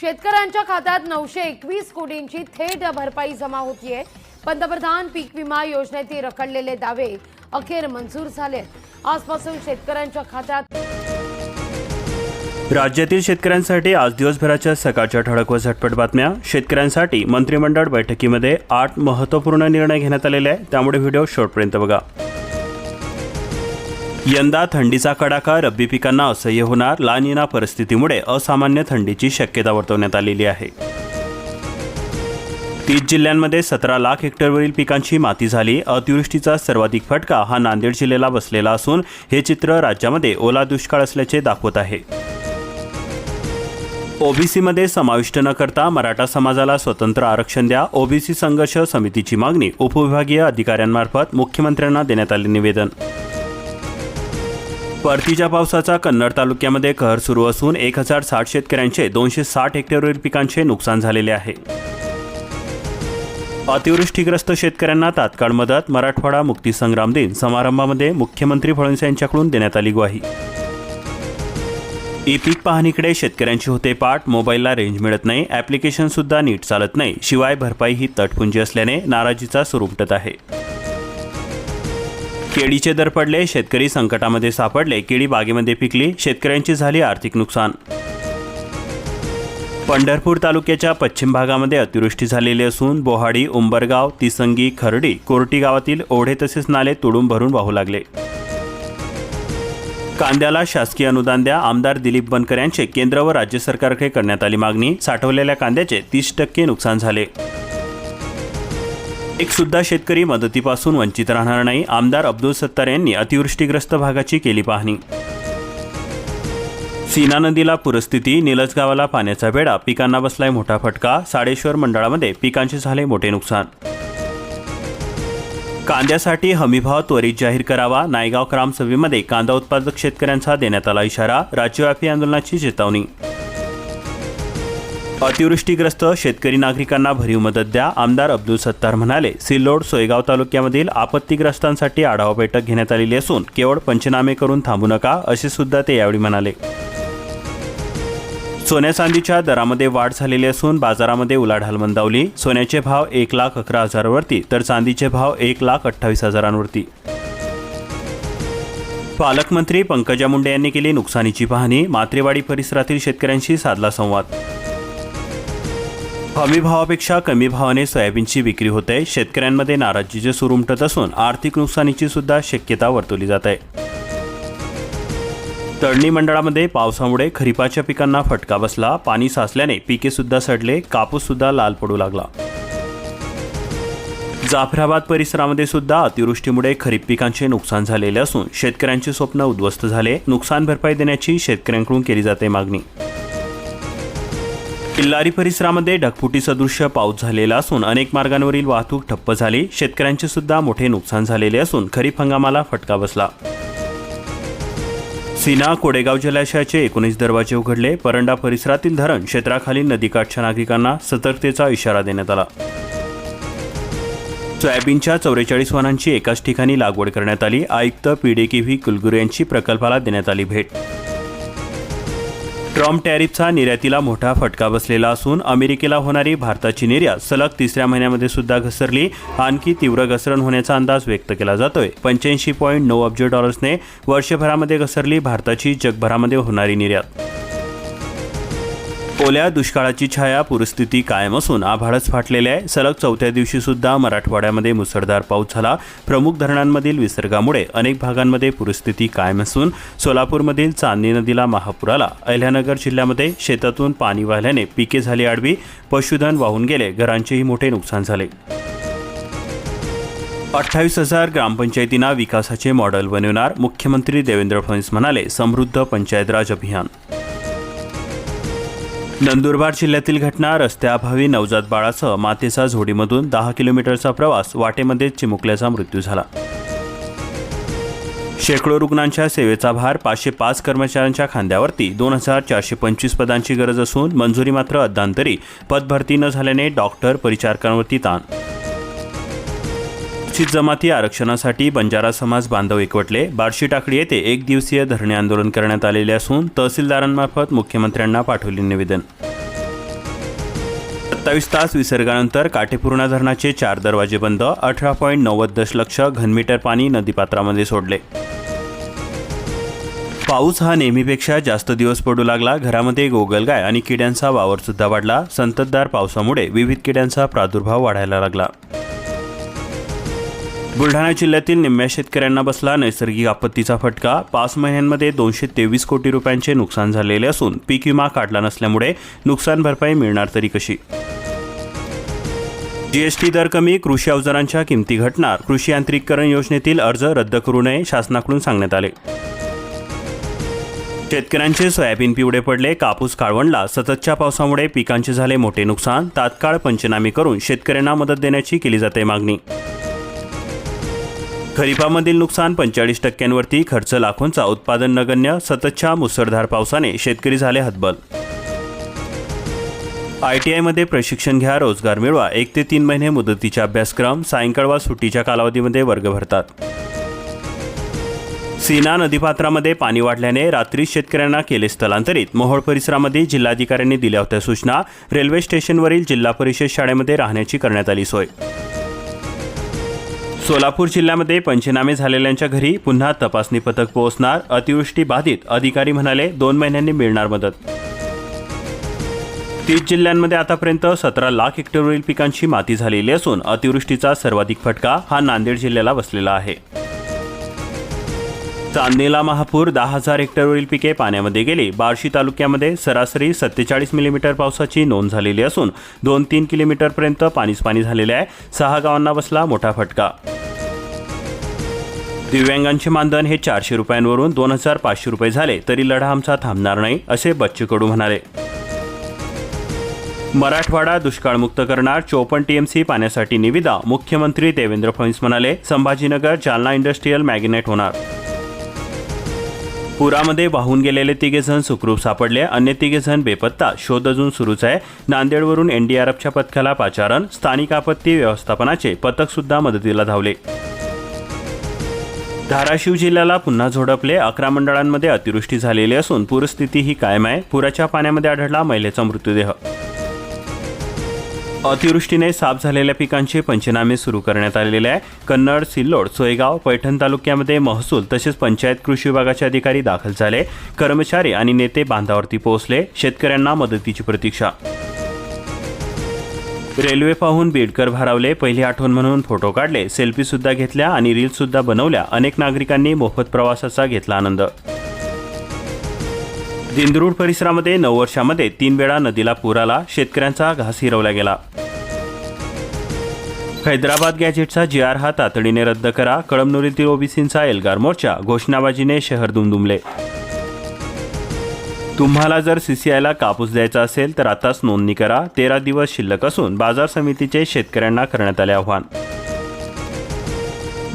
शेतकऱ्यांच्या खात्यात नऊशे एकवीस कोटींची थेट भरपाई जमा होतीये. पंतप्रधान पीक विमा योजनेतील रखडलेले दावे अखेर मंजूर झाले आजपासून शेतकऱ्यांच्या खात्यात राज्यातील शेतकऱ्यांसाठी आज दिवसभराच्या सकाळच्या ठळक व झटपट बातम्या. शेतकऱ्यांसाठी मंत्रिमंडळ बैठकीमध्ये आठ महत्त्वपूर्ण निर्णय घेण्यात आलेले आहे त्यामुळे व्हिडिओ शेवटपर्यंत बघा. यंदा थंडीचा कडाका रब्बी पिकांना असह्य होणार. लानिना परिस्थितीमुळे असामान्य थंडीची शक्यता वर्तवण्यात आलेली आहे. तीस जिल्ह्यांमध्ये सतरा लाख हेक्टरवरील पिकांची माती झाली. अतिवृष्टीचा सर्वाधिक फटका हा नांदेड जिल्ह्याला बसलेला असून हे चित्र राज्यामध्ये ओला दुष्काळ असल्याचे दाखवत आहे. ओबीसीमध्ये समाविष्ट न करता मराठा समाजाला स्वतंत्र आरक्षण द्या. ओबीसी संघर्ष समितीची मागणी उपविभागीय अधिकाऱ्यांमार्फत मुख्यमंत्र्यांना देण्यात आले निवेदन. परतीच्या पावसाचा कन्नड तालुक्यामध्ये कहर सुरू असून एक हजार साठ शेतकऱ्यांचे दोनशे साठ हेक्टरवरील पिकांचे नुकसान झालेले आहे. अतिवृष्टीग्रस्त शेतकऱ्यांना तात्काळ मदत मराठवाडा मुक्ती संग्राम दिन समारंभामध्ये मुख्यमंत्री फडणवीस यांच्याकडून देण्यात आली ग्वाही. ई पीक पाहणीकडे शेतकऱ्यांची होते पाठ मोबाईलला रेंज मिळत नाही ॲप्लिकेशनसुद्धा नीट चालत नाही शिवाय भरपाई ही तटपुंजी असल्याने नाराजीचा सूर आहे. केळीचे दर पडले शेतकरी संकटामध्ये सापडले केळी बागेमध्ये पिकली शेतकऱ्यांची झाली आर्थिक नुकसान. पंढरपूर तालुक्याच्या पश्चिम भागामध्ये अतिवृष्टी झालेली असून बोहाडी उंबरगाव तिसंगी खर्डी कोरटी गावातील ओढे तसेच नाले तुडून भरून वाहू लागले. कांद्याला शासकीय अनुदान द्या आमदार दिलीप बनकर यांचे केंद्र व राज्य सरकारकडे करण्यात आली मागणी साठवलेल्या कांद्याचे तीस टक्के नुकसान झाले. एक सुद्धा शेतकरी मदतीपासून वंचित राहणार नाही आमदार अब्दुल सत्तार यांनी अतिवृष्टीग्रस्त भागाची केली पाहणी. सीना नदीला पूरस्थिती निलज गावाला पाण्याचा वेढा पिकांना बसलाय मोठा फटका साडेश्वर मंडळामध्ये पिकांचे झाले मोठे नुकसान. कांद्यासाठी हमीभाव त्वरित जाहीर करावा नायगाव ग्रामसभेमध्ये कांदा उत्पादक शेतकऱ्यांचा देण्यात आला इशारा राज्यव्यापी आंदोलनाची चेतावणी. अतिवृष्टीग्रस्त शेतकरी नागरिकांना भरीव मदत द्या आमदार अब्दुल सत्तार म्हणाले. सिल्लोड सोयगाव तालुक्यामधील आपत्तीग्रस्तांसाठी आढावा बैठक घेण्यात आलेली असून केवळ पंचनामे करून थांबू नका असे सुद्धा ते यावेळी म्हणाले. सोन्या चांदीच्या दरामध्ये वाढ झालेली असून बाजारामध्ये उलाढाल मंदावली. सोन्याचे भाव एक लाख अकरा हजारावरती तर चांदीचे भाव एक लाख अठ्ठावीस हजारांवरती. पालकमंत्री पंकजा मुंडे यांनी केली नुकसानीची पाहणी. मात्रेवाडी परिसरातील शेतकऱ्यांशी साधला संवाद. हमी भावापेक्षा कमी भावाने सोयाबीनची विक्री होते शेतकऱ्यांमध्ये नाराजीचे सूर उमटत असून आर्थिक नुकसानीची सुद्धा शक्यता वर्तवली जात आहे. तळणी मंडळामध्ये पावसामुळे खरीपाच्या पिकांना फटका बसला. पाणी साचल्याने पिके सुद्धा सडले. कापूस सुद्धा लाल पडू लागला. जाफराबाद परिसरामध्ये सुद्धा अतिवृष्टीमुळे खरीप पिकांचे नुकसान झालेले असून शेतकऱ्यांचे स्वप्न उद्ध्वस्त झाले. नुकसान भरपाई देण्याची शेतकऱ्यांकडून केली जाते मागणी. किल्लारी परिसरामध्ये ढगफुटी सदृश्य पाऊस झालेला असून अनेक मार्गांवरील वाहतूक ठप्प झाली. शेतकऱ्यांचे सुद्धा मोठे नुकसान झालेले असून खरीप हंगामाला फटका बसला. सीना कोडेगाव जलाशयाचे एकोणीस दरवाजे उघडले. परंडा परिसरातील धरण क्षेत्राखालील नदीकाठच्या नागरिकांना सतर्कतेचा इशारा देण्यात आला. सोयाबीनच्या चौवेचाळीस वाहनांची एकाच ठिकाणी लागवड करण्यात आली. आयुक्त पीडीके व्ही कुलगुरू यांची प्रकल्पाला देण्यात आली भेट. ट्रम्प टॅरिफचा निर्यातीला मोठा फटका बसलेला असून अमेरिकेला होणारी भारताची निर्यात सलग तिसऱ्या महिन्यामध्ये सुद्धा घसरली. आणखी तीव्र घसरण होण्याचा अंदाज व्यक्त केला जातोय. पंच्याऐंशी पॉईंट नऊ अब्ज डॉलर्सने वर्षभरामध्ये घसरली भारताची जगभरामध्ये होणारी निर्यात. ओल्या दुष्काळाची छाया पूरस्थिती कायम असून आभाळच फाटलेले आहे. सलग चौथ्या दिवशी सुद्धा मराठवाड्यामध्ये मुसळधार पाऊस झाला. प्रमुख धरणांमधील विसर्गामुळे अनेक भागांमध्ये पूरस्थिती कायम असून सोलापूरमधील चांदणी नदीला महापूर आला अहिल्यानगर जिल्ह्यामध्ये शेतातून पाणी वाहिल्याने पिके झाली आडवी पशुधन वाहून गेले घरांचेही मोठे नुकसान झाले. अठ्ठावीस हजार ग्रामपंचायतींना विकासाचे मॉडेल बनवणार मुख्यमंत्री देवेंद्र फडणवीस म्हणाले समृद्ध पंचायत राज अभियान नंदुरबार जिल्ह्यातील घटना रस्त्याअभावी नवजात बाळासह मातेचा झोडीमधून दहा किलोमीटरचा प्रवास वाटेमध्ये चिमुकल्याचा मृत्यू झाला. शेकडो रुग्णांच्या सेवेचा भार पाचशे पाच कर्मचाऱ्यांच्या खांद्यावरती. दोन हजार चारशे पंचवीस पदांची गरज असून मंजुरी मात्र अद्यांतरी पदभरती न झाल्याने डॉक्टर परिचारकांवरती ताण अनुसूचित जमाती आरक्षणासाठी बंजारा समाज बांधव एकवटले. बार्शी टाकळी येथे एक दिवसीय धरणे आंदोलन करण्यात आलेले असून तहसीलदारांमार्फत मुख्यमंत्र्यांना पाठवले निवेदन. सत्तावीस तास विसर्गानंतर काटेपूर्णा धरणाचे चार दरवाजे बंद अठरा पॉईंट नव्वद दशलक्ष घनमीटर पाणी नदीपात्रामध्ये सोडले. पाऊस हा नेहमीपेक्षा जास्त दिवस पडू लागला. घरामध्ये गोगलगाय आणि किड्यांचा वावरसुद्धा वाढला. संततधार पावसामुळे विविध किड्यांचा प्रादुर्भाव वाढायला लागला. बुलढाणा जिल्ह्यातील निम्म्या शेतकऱ्यांना बसला नैसर्गिक आपत्तीचा फटका. पाच महिन्यांमध्ये दोनशे तेवीस कोटी रुपयांचे नुकसान झालेले असून पीक विमा काढला नसल्यामुळे नुकसान भरपाई मिळणार तरी कशी? जीएसटी दर कमी कृषी अवजारांच्या किमती घटणार. कृषी यांत्रिकीकरण योजनेतील अर्ज रद्द करू नये शासनाकडून सांगण्यात आले. शेतकऱ्यांचे सोयाबीन पिवळे पडले कापूस काळवणला सततच्या पावसामुळे पिकांचे झाले मोठे नुकसान. तात्काळ पंचनामे करून शेतकऱ्यांना मदत देण्याची केली जाते मागणी. खरीपामधील नुकसान पंचेचाळीस टक्क्यांवरती खर्च लाखोंचा उत्पादन नगण्य सततच्या मुसळधार पावसाने शेतकरी झाले हतबल. आय टी आयमध्ये प्रशिक्षण घ्या रोजगार मिळवा एक ते तीन महिने मुदतीचे अभ्यासक्रम सायंकाळ वा सुट्टीच्या कालावधीमध्ये वर्ग भरतात. सीना नदीपात्रामध्ये पाणी वाढल्याने रात्री शेतकऱ्यांना केले स्थलांतरित. मोहोळ परिसरामध्ये जिल्हाधिकाऱ्यांनी दिल्या होत्या सूचना. रेल्वे स्टेशनवरील जिल्हा परिषद शाळेमध्ये राहण्याची करण्यात आली सोय. सोलापूर जिल्ह्यामध्ये पंचनामे झालेल्यांच्या घरी पुन्हा तपासणी पथक पोहोचणार अतिवृष्टी बाधित अधिकारी म्हणाले दोन महिन्यांनी मिळणार मदत. तीस जिल्ह्यांमध्ये आतापर्यंत सतरा लाख हेक्टरवरील पिकांची माती झालेली असून अतिवृष्टीचा सर्वाधिक फटका हा नांदेड जिल्ह्याला बसलेला आहे. चांदेला महापूर दहा हजार हेक्टरवरील पिके पाण्यामध्ये गेली. बार्शी तालुक्यामध्ये सरासरी सत्तेचाळीस मिलीमीटर पावसाची नोंद झालेली असून दोन तीन किलोमीटरपर्यंत पाणीच पाणी झालेले आहे. सहा गावांना बसला मोठा फटका. दिव्यांगांचे मानधन हे चारशे रुपयांवरून दोन हजार पाचशे रुपये झाले तरी लढा आमचा थांबणार नाही असे बच्चू कडू म्हणाले. मराठवाडा दुष्काळमुक्त करणार चोपन्न टीएमसी पाण्यासाठी निविदा मुख्यमंत्री देवेंद्र फडणवीस म्हणाले संभाजीनगर जालना इंडस्ट्रीयल मॅग्नेट होणार. पुरामध्ये वाहून गेलेले तिघेजण सुखरूप सापडले अन्य तिघेजण बेपत्ता शोध अजून सुरूच आहे. नांदेडवरून एनडीआरएफच्या पथकाला पाचारण स्थानिक आपत्ती व्यवस्थापनाचे पथक सुद्धा मदतीला धावले. धाराशिव जिल्ह्याला पुन्हा झोडपले अकरा मंडळांमध्ये अतिवृष्टी झालेली असून पूरस्थिती ही कायम आहे. पुराच्या पाण्यामध्ये आढळला महिलेचा मृतदेह. अतिवृष्टीने साफ झालेल्या पिकांचे पंचनामे सुरू करण्यात आलेले आहे. कन्नड सिल्लोड सोयगाव पैठण तालुक्यामध्ये महसूल तसेच पंचायत कृषी विभागाचे अधिकारी दाखल झाले. कर्मचारी आणि नेते बांधावरती पोहोचले. शेतकऱ्यांना मदतीची प्रतीक्षा रेल्वे पाहून बीडकर भारावले पहिली आठवण म्हणून फोटो काढले सेल्फी सुद्धा घेतल्या आणि रील्ससुद्धा सुद्धा बनवल्या. अनेक नागरिकांनी मोफत प्रवासाचा घेतला आनंद. दिंदरूड परिसरामध्ये नऊ वर्षामध्ये तीन वेळा नदीला पूर आला शेतकऱ्यांचा घास हिरवला गेला. हैदराबाद गॅजेटचा जी आर हा तातडीने रद्द करा कळमनुरीतील ओबीसींचा एल्गार मोर्चा घोषणाबाजीने शहर दुमदुमले. तुम्हाला जर सी सी आयला कापूस द्यायचा असेल तर आताच नोंदणी करा. तेरा दिवस शिल्लक असून बाजार समितीचे शेतकऱ्यांना करण्यात आले आव्हान.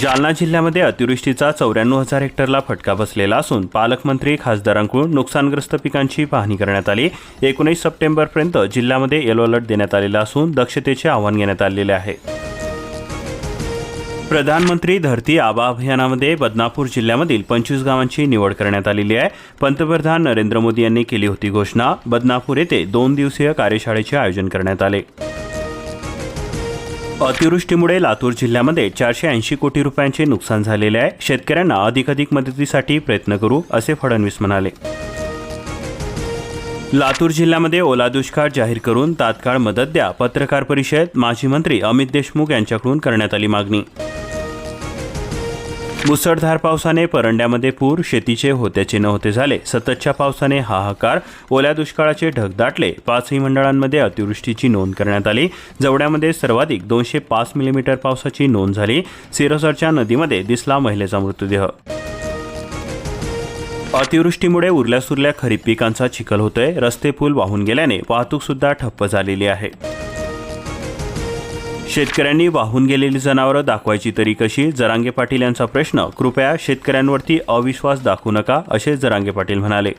जालना जिल्ह्यामध्ये अतिवृष्टीचा चौऱ्याण्णव हजार हेक्टरला फटका बसलेला असून पालकमंत्री खासदारांकडून नुकसानग्रस्त पिकांची पाहणी करण्यात आली. एकोणीस सप्टेंबरपर्यंत जिल्ह्यामध्ये येलो अलर्ट देण्यात आलेला असून दक्षतेचे आव्हान घेण्यात आलेले आहे. प्रधानमंत्री धरती आबा अभियानामध्ये बदनापूर जिल्ह्यामधील पंचवीस गावांची निवड करण्यात आलेली आहे. पंतप्रधान नरेंद्र मोदी यांनी केली होती घोषणा. बदनापूर येथे दोन दिवसीय कार्यशाळेचे आयोजन करण्यात आले. अतिवृष्टीमुळे लातूर जिल्ह्यामध्ये चारशे ऐंशी कोटी रुपयांचे नुकसान झालेले आहे. शेतकऱ्यांना अधिकाधिक मदतीसाठी प्रयत्न करू असे फडणवीस म्हणाले. लातूर जिल्ह्यामध्ये ओला दुष्काळ जाहीर करून तात्काळ मदत द्या पत्रकार परिषद माजी मंत्री अमित देशमुख यांच्याकडून करण्यात आली मागणी. मुसळधार पावसाने परंड्यामध्ये पूर शेतीचे होत्याचे न होते झाले. सततच्या पावसाने हाहाकार ओल्या दुष्काळाचे ढग दाटले. पाचही मंडळांमध्ये अतिवृष्टीची नोंद करण्यात आली. जवड्यामध्ये सर्वाधिक दोनशे पाच मिलीमीटर पावसाची नोंद झाली. सिरोसरच्या नदीमध्ये दिसला महिलेचा मृतदेह. अतिवृष्टीमुळे उरल्या सुरल्या खरीप पिकांचा चिखल होतोय. रस्ते पूल वाहून गेल्याने वाहतूक सुद्धा ठप्प झालेली आहे. शेतकऱ्यांनी वाहून गेलेली जनावरं दाखवायची तरी कशी? जरांगे पाटील यांचा प्रश्न कृपया शेतकऱ्यांवरती अविश्वास दाखवू नका असे जरांगे पाटील म्हणाले.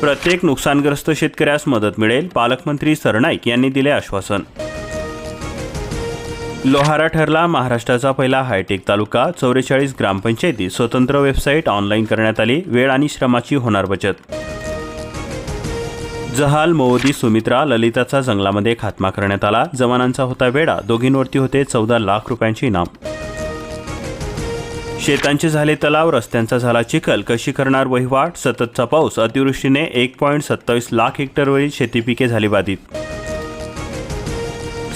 प्रत्येक नुकसानग्रस्त शेतकऱ्यास मदत मिळेल पालकमंत्री सरनाईक यांनी दिले आश्वासन. लोहारा ठरला महाराष्ट्राचा पहिला हायटेक तालुका चौवेचाळीस ग्रामपंचायती स्वतंत्र वेबसाईट ऑनलाईन करण्यात आली वेळ आणि श्रमाची होणार बचत. जहाल मोदी सुमित्रा ललिताचा जंगलामध्ये खात्मा करण्यात आला. जवानांचा होता वेडा दोघींवरती होते चौदा लाख रुपयांची इनाम शेतांचे झाले तलाव रस्त्यांचा झाला चिखल. कशी करणार वहिवाट? सततचा पाऊस. अतिवृष्टीने एक पॉईंट सत्तावीस लाख हेक्टरवरील शेतीपिके झाली बाधित.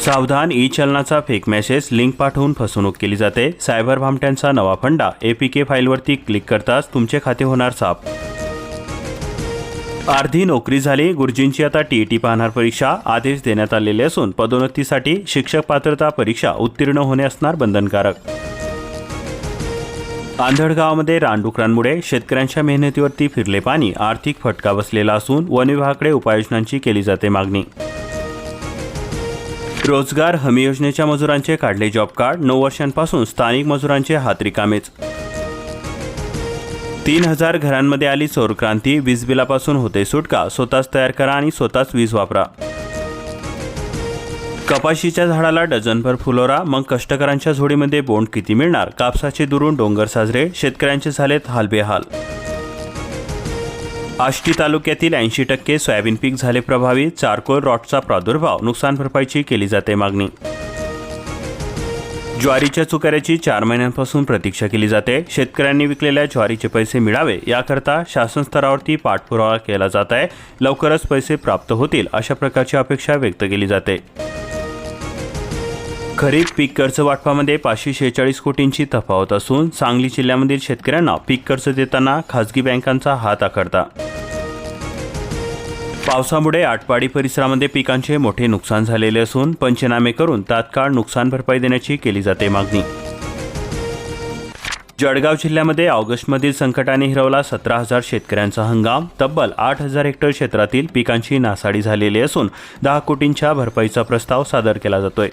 सावधान ई चलनाचा फेक मेसेज लिंक पाठवून फसवणूक केली जाते. सायबर भामट्यांचा नवा फंडा. एपीके फाईलवरती क्लिक करताच तुमचे खाते होणार साफ. अर्धी नोकरी झाली. गुरुजींची आता टीईटी पाहणार परीक्षा आदेश देण्यात आलेले असून पदोन्नतीसाठी शिक्षक पात्रता परीक्षा उत्तीर्ण होणे असणार बंधनकारक. आंधळगावमध्ये रानडुकरांमुळे शेतकऱ्यांच्या मेहनतीवरती फिरले पाणी आर्थिक फटका बसलेला असून वन विभागाकडे उपाययोजनांची केली जाते मागणी. रोजगार हमी योजनेच्या मजुरांचे काढले जॉब कार्ड नऊ वर्षांपासून स्थानिक मजुरांचे हात रिकामेच तीन हजार घरांमध्ये आली सौरक्रांती वीज बिलापासून होते सुटका. स्वतःच तयार करा आणि स्वतःच वीज वापरा. कपाशीच्या झाडाला डझनभर फुलोरा. मग कष्टकऱ्यांच्या झोडीमध्ये बोंड किती मिळणार? कापसाचे दुरून डोंगर साजरे. शेतकऱ्यांचे झालेत हालबेहाल आष्टी तालुक्यातील ऐंशी टक्के सोयाबीन पीक झाले प्रभावी. चारकोल रॉटचा प्रादुर्भाव. नुकसान भरपाईची केली जाते मागणी. ज्वारीच्या चुकाऱ्याची चार महिन्यांपासून प्रतीक्षा केली जाते. शेतकऱ्यांनी विकलेल्या ज्वारीचे पैसे मिळावे याकरता शासन स्तरावरती पाठपुरावा केला जात आहे लवकरच पैसे प्राप्त होतील अशा प्रकारची अपेक्षा व्यक्त केली जाते. खरीप पीक कर्ज वाटपामध्ये पाचशे शेहेचाळीस कोटींची तफावत असून सांगली जिल्ह्यामधील शेतकऱ्यांना पीक कर्ज देताना खासगी बँकांचा हात आखडता पावसामुळे आटपाडी परिसरामध्ये पिकांचे मोठे नुकसान झालेले असून पंचनामे करून तात्काळ नुकसान भरपाई देण्याची केली जाते मागणी. जळगाव जिल्ह्यामध्ये ऑगस्टमधील संकटाने हिरवला सतरा हजार शेतकऱ्यांचा हंगाम. तब्बल आठ हजार हेक्टर क्षेत्रातील पिकांची नासाडी झालेली असून दहा कोटींच्या भरपाईचा प्रस्ताव सादर केला जातोय.